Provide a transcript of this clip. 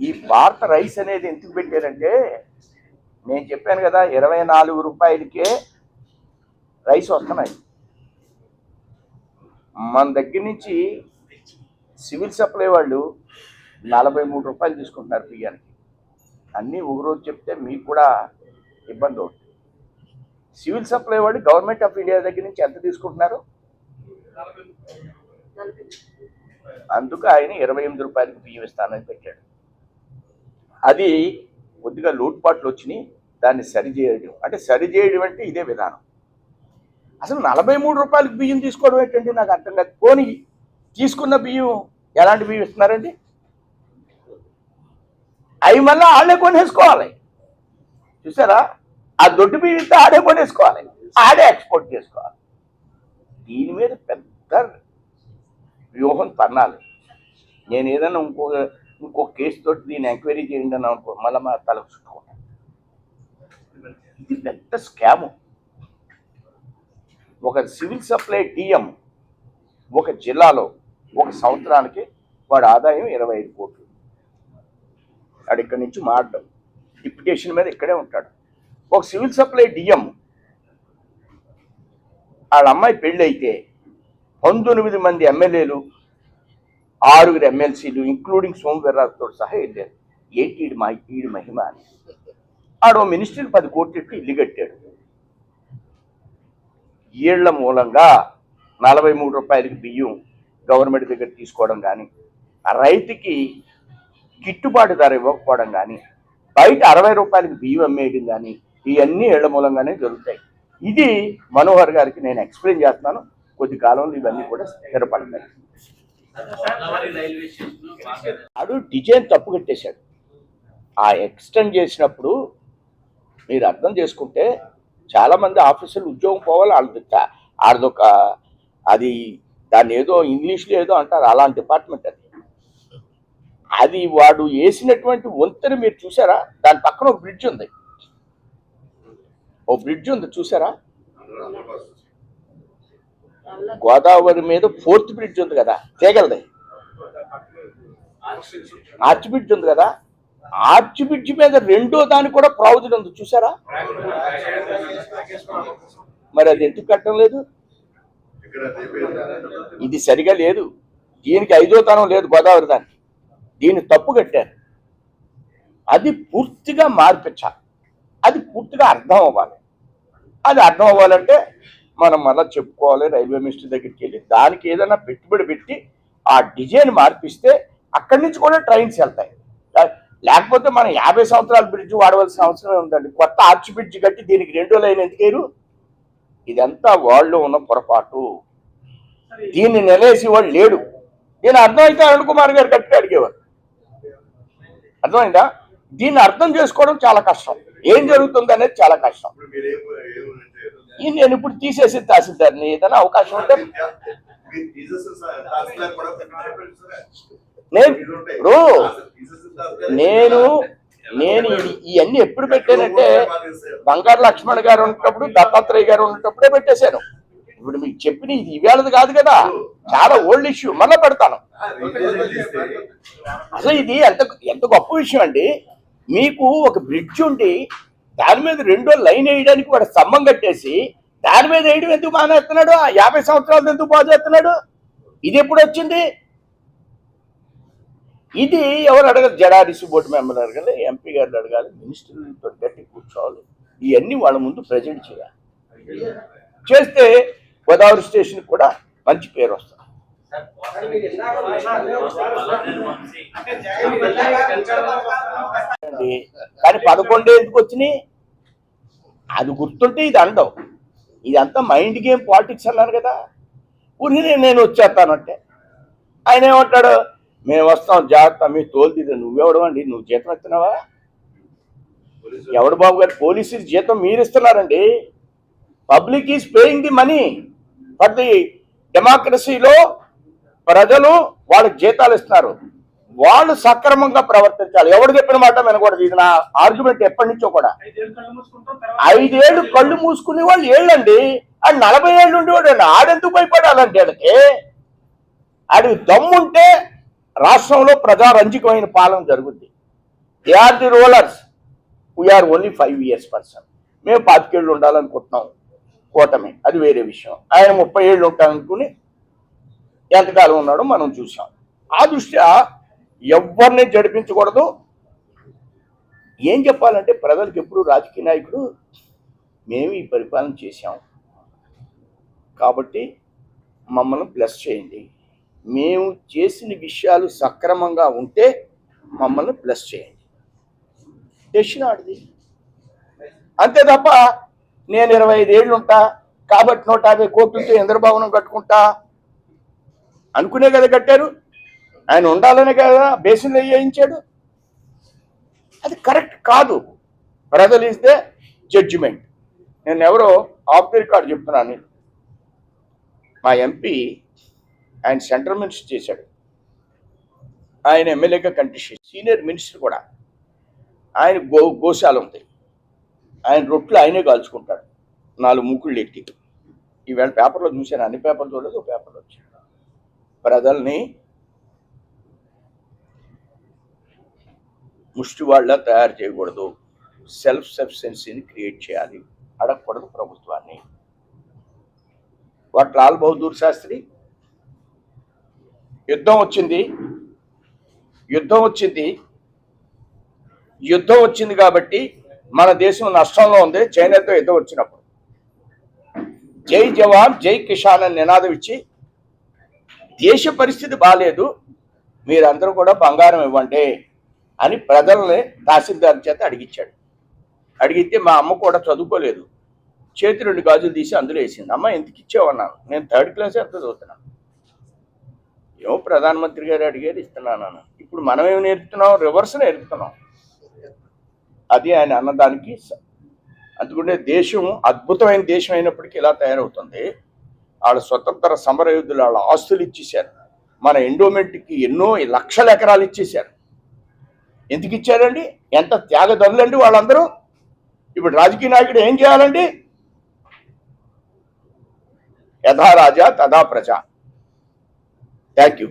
ఈ భారత రైస్ అనేది ఎందుకు పెట్టారంటే నేను చెప్పాను కదా ఇరవై నాలుగు రూపాయలకే రైస్ వస్తున్నాయి. మన దగ్గర నుంచి సివిల్ సప్లై వాళ్ళు నలభై మూడు రూపాయలు తీసుకుంటున్నారు బియ్యానికి. అన్నీ ఒక రోజు చెప్తే మీకు కూడా ఇబ్బంది అవుతుంది. సివిల్ సప్లై వాళ్ళు గవర్నమెంట్ ఆఫ్ ఇండియా దగ్గర నుంచి ఎంత తీసుకుంటున్నారు? అందుకు ఆయన ఇరవై ఎనిమిది రూపాయలకు బియ్యం ఇస్తానని పెట్టాడు. అది కొద్దిగా లోటుపాట్లు వచ్చినాయి దాన్ని సరిచేయడం అంటే సరిచేయడం అంటే ఇదే విధానం. అసలు నలభై మూడు రూపాయలకు బియ్యం తీసుకోవడం ఏంటంటే నాకు అర్థం కాదు. పోనీ తీసుకున్న బియ్యం ఎలాంటి బియ్యం ఇస్తున్నారండి? అవి మళ్ళీ ఆడే కొనేసుకోవాలి. చూసారా? ఆ దొడ్డు బియ్యం ఇస్తే ఆడే కొనేసుకోవాలి. ఆడే ఎక్స్పోర్ట్ చేసుకోవాలి. దీని మీద పెద్ద వ్యూహం తన్నాలి. నేను ఏదైనా ఇంకో ఇంకో కేసు తోటి దీన్ని ఎంక్వైరీ చేయండి అని అనుకో మళ్ళీ మా తలకు చుట్టుకుంటాను ఇది పెద్ద స్కాము ఒక సివిల్ సప్లై డిఎం ఒక జిల్లాలో ఒక సంవత్సరానికి వాడి ఆదాయం ఇరవై ఐదు కోట్లు. వాడు ఇక్కడి నుంచి మారడం డిప్యుటేషన్ మీద ఇక్కడే ఉంటాడు. ఒక సివిల్ సప్లై డిఎం వాళ్ళ అమ్మాయి పెళ్ళి అయితే పంతొమ్మిది మంది ఎమ్మెల్యేలు ఆరుగురు ఎమ్మెల్సీలు ఇంక్లూడింగ్ సోమవీర్రాజుతో సహా వెళ్ళారు. ఏంటి ఈడు మా ఈడు మహిమ అని. ఆడో మినిస్టర్ పది కోట్లు ఇల్లు కట్టాడు. ఈళ్ళ మూలంగా నలభై మూడు రూపాయలకి బియ్యం గవర్నమెంట్ దగ్గర తీసుకోవడం కానీ రైతుకి గిట్టుబాటు ధర ఇవ్వకపోవడం కానీ బయట అరవై రూపాయలకి బియ్యం అమ్మేయడం కానీ ఇవన్నీ ఏళ్ళ మూలంగానే జరుగుతాయి. ఇది మనోహర్ గారికి నేను ఎక్స్ప్లెయిన్ చేస్తున్నాను. కొద్ది కాలంలో ఇవన్నీ కూడా స్థిరపడతాయి. అడు డిజైన్ తప్పు కట్టేశాడు. ఆ ఎక్స్టెండ్ చేసినప్పుడు మీరు అర్థం చేసుకుంటే చాలామంది ఆఫీసులు ఉద్యోగం పోవాలి వాళ్ళది ఆడదొక వాళ్ళదొక అది దాన్ని ఏదో ఇంగ్లీష్లో ఏదో అంటారు అలాంటి డిపార్ట్మెంట్ అది. అది వాడు వేసినటువంటి వంతెన మీరు చూసారా? దాని పక్కన ఒక బ్రిడ్జ్ ఉంది. ఓ బ్రిడ్జ్ ఉంది చూసారా? గోదావరి మీద ఫోర్త్ బ్రిడ్జ్ ఉంది కదా తీగలది. ఆర్చ్ బ్రిడ్జ్ ఉంది కదా ఆర్చ్ బ్రిడ్జ్ మీద రెండో దానికి కూడా ప్రౌజులు ఉంది చూసారా మరి అది ఎందుకు కట్టడం లేదు? ఇది సరిగా లేదు. దీనికి ఐదో తనం లేదు గోదావరి దానికి. దీన్ని తప్పు కట్టారు. అది పూర్తిగా మార్పించాలి. అది పూర్తిగా అర్థం అవ్వాలి. అది అర్థం అవ్వాలంటే మనం మళ్ళీ చెప్పుకోవాలి రైల్వే మినిస్టర్ దగ్గరికి వెళ్ళి. దానికి ఏదైనా పెట్టుబడి పెట్టి ఆ డిజైన్ మార్పిస్తే అక్కడి నుంచి కూడా ట్రైన్స్ వెళ్తాయి. లేకపోతే మనం యాభై సంవత్సరాల బ్రిడ్జ్ వాడవలసిన అవసరం ఉందండి? కొత్త ఆర్చ్ బ్రిడ్జ్ కట్టి దీనికి రెండో లైన్ ఎందుకేరు ఇదంతా వాళ్ళు ఉన్న పొరపాటు. దీన్ని నిలేసి వాడు లేడు. దీని అర్థమైతే అరుణ్ కుమార్ గారు కట్టి అడిగేవారు. అర్థమైందా? దీన్ని అర్థం చేసుకోవడం చాలా కష్టం. ఏం జరుగుతుంది అనేది చాలా కష్టం. నేను ఇప్పుడు తీసేసి తహసీల్దార్ని ఏదైనా అవకాశం ఉంటే నేను ఇప్పుడు నేను నేను ఇవన్నీ ఎప్పుడు పెట్టానంటే బంగారు లక్ష్మణ్ గారు ఉన్నప్పుడు దత్తాత్రేయ గారు ఉన్నప్పుడే పెట్టేశాను. ఇప్పుడు మీకు చెప్పిన ఇది ఇవాళది కాదు కదా. చాలా ఓల్డ్ ఇష్యూ. మళ్ళీ పెడతాను. అసలు ఇది ఎంత ఎంత గొప్ప విషయం అండి. మీకు ఒక బ్రిడ్జ్ ఉండి దాని మీద రెండో లైన్ వేయడానికి వాడు స్తంభం కట్టేసి దాని మీద వేయడం ఎందుకు మానేస్తున్నాడు? ఆ యాభై సంవత్సరాలు ఎందుకు బాగు ఇది ఎప్పుడు వచ్చింది? ఇది ఎవరు అడగరు? జడారిసి బోర్డు మెంబర్ అడగాలి ఎంపీ గారు అడగాలి మినిస్టర్లతో గట్టి కూర్చోవాలి. ఇవన్నీ వాళ్ళ ముందు ప్రజెంట్ చేయాలి. చేస్తే గోదావరి స్టేషన్ కూడా మంచి పేరు వస్తుంది. అండి. కానీ పదకొండు ఎందుకు వచ్చినాయి? అది గుర్తుంటే ఇది అండవు ఇదంతా మైండ్ గేమ్ పాలిటిక్స్ అన్నారు కదా. ఊరికి నేను వచ్చేస్తానంటే. ఆయన ఏమంటాడు? మేము వస్తాం జాగ్రత్త మీ తోలుది నువ్వెవడమండి నువ్వు జీతం ఇస్తున్నావా ఎవడు బాబు గారు? పోలీసు జీతం మీరు ఇస్తున్నారండి public is paying the money for the డెమోక్రసీలో ప్రజలు వాళ్ళకి జీతాలు ఇస్తున్నారు. వాళ్ళు సక్రమంగా ప్రవర్తించాలి. ఎవడు చెప్పిన మాట వినకూడదు. ఇది నా ఆర్గ్యుమెంట్ ఎప్పటి నుంచో కూడా. ఐదేళ్ళు కళ్ళు మూసుకునే వాళ్ళు ఏళ్ళండి. ఆడు నలభై ఏళ్ళు ఉండేవాడు అండి. ఆడెందుకు భయపడాలంటే ఆడికి? ఆడికి దమ్ముంటే రాష్ట్రంలో ప్రజారంజకమైన పాలన జరుగుద్ది. They are the rulers we're only five years person మేము పాతికేళ్ళు ఉండాలనుకుంటున్నాం కూటమి. అది వేరే విషయం. ఆయన ముప్పై ఏళ్ళు ఉంటాననుకుని ఎంతకాలం ఉన్నాడో మనం చూసాం. ఆ దృష్ట్యా ఎవరిని జడిపించకూడదు. ఏం చెప్పాలంటే ప్రజలకు ఎప్పుడు రాజకీయ నాయకుడు మేము ఈ పరిపాలన చేశాం. కాబట్టి మమ్మల్ని ప్లస్ చేయండి. మేము చేసిన విషయాలు సక్రమంగా ఉంటే మమ్మల్ని ప్లస్ చేయండి. డెసిషన్ అంతే తప్ప నేను ఇరవై ఐదేళ్ళు ఉంటా కాబట్టి నూట యాభై కోట్లతో ఇంద్రభవనం కట్టుకుంటా అనుకునే కదా కట్టారు. ఆయన ఉండాలనే కదా బేసిన్లో వేయించాడు. అది కరెక్ట్ కాదు. ప్రజల్ ఈస్ ద జడ్జిమెంట్. నేను ఎవరో ఆఫ్ ది రికార్డ్ చెప్తున్నాను నేను. మా ఎంపీ ఆయన సెంట్రల్ మినిస్టర్ చేశాడు. ఆయన ఎమ్మెల్యేగా కంటెస్ట్ సీనియర్ మినిస్టర్ కూడా. ఆయన గో గోశాల ఉంది. ఆయన రొట్లు ఆయనే కాల్చుకుంటాడు. నాలుగు మూకుళ్ళు ఎట్టి ఈవేళ పేపర్లో చూశాను. అన్ని పేపర్లు చూడలేదు పేపర్లో వచ్చాడు. ప్రజల్ని ముష్టివాళ్ళ తయారు చేయకూడదు. సెల్ఫ్ సఫిషియన్సీని క్రియేట్ చేయాలి. అడగకూడదు ప్రభుత్వాన్ని. వాటి లాల్ బహదూర్ శాస్త్రి యుద్ధం వచ్చింది. యుద్ధం వచ్చింది. యుద్ధం వచ్చింది కాబట్టి మన దేశం నష్టంలో ఉంది. చైనాతో యుద్ధం వచ్చినప్పుడు. జై జవాన్ జై కిషాన్ అని నినాదం ఇచ్చి దేశ పరిస్థితి బాగాలేదు మీరందరూ కూడా బంగారం ఇవ్వండి. అని ప్రజల్ని తహసీల్దార్ చేత అడిగిచ్చాడు. అడిగితే మా అమ్మ కూడా చదువుకోలేదు. చేతి రెండు గాజులు తీసి అందులో వేసింది. అమ్మ ఎందుకు ఇచ్చావన్నాను? నేను థర్డ్ క్లాస్ ఎంత చదువుతున్నాను. ఏమో ప్రధానమంత్రి గారు అడిగారు ఇస్తున్నాను ఇప్పుడు మనం ఏమి నేర్పుతున్నాం? రివర్స్ నేర్పుతున్నాం. అది ఆయన అన్నదానికి అందుకుంటే దేశం అద్భుతమైన దేశం అయినప్పటికీ ఇలా తయారవుతుంది. వాళ్ళ స్వతంత్ర సమర వాళ్ళ ఆస్తులు ఇచ్చేశారు. మన ఎండోమెంట్కి ఎన్నో లక్షల ఎకరాలు ఇచ్చేశారు. ఎందుకు ఇచ్చారండి? ఎంత త్యాగధరులండి వాళ్ళందరూ? ఇప్పుడు రాజకీయ నాయకుడు ఏం చేయాలండి? యథా రాజా తదా ప్రజ. Thank you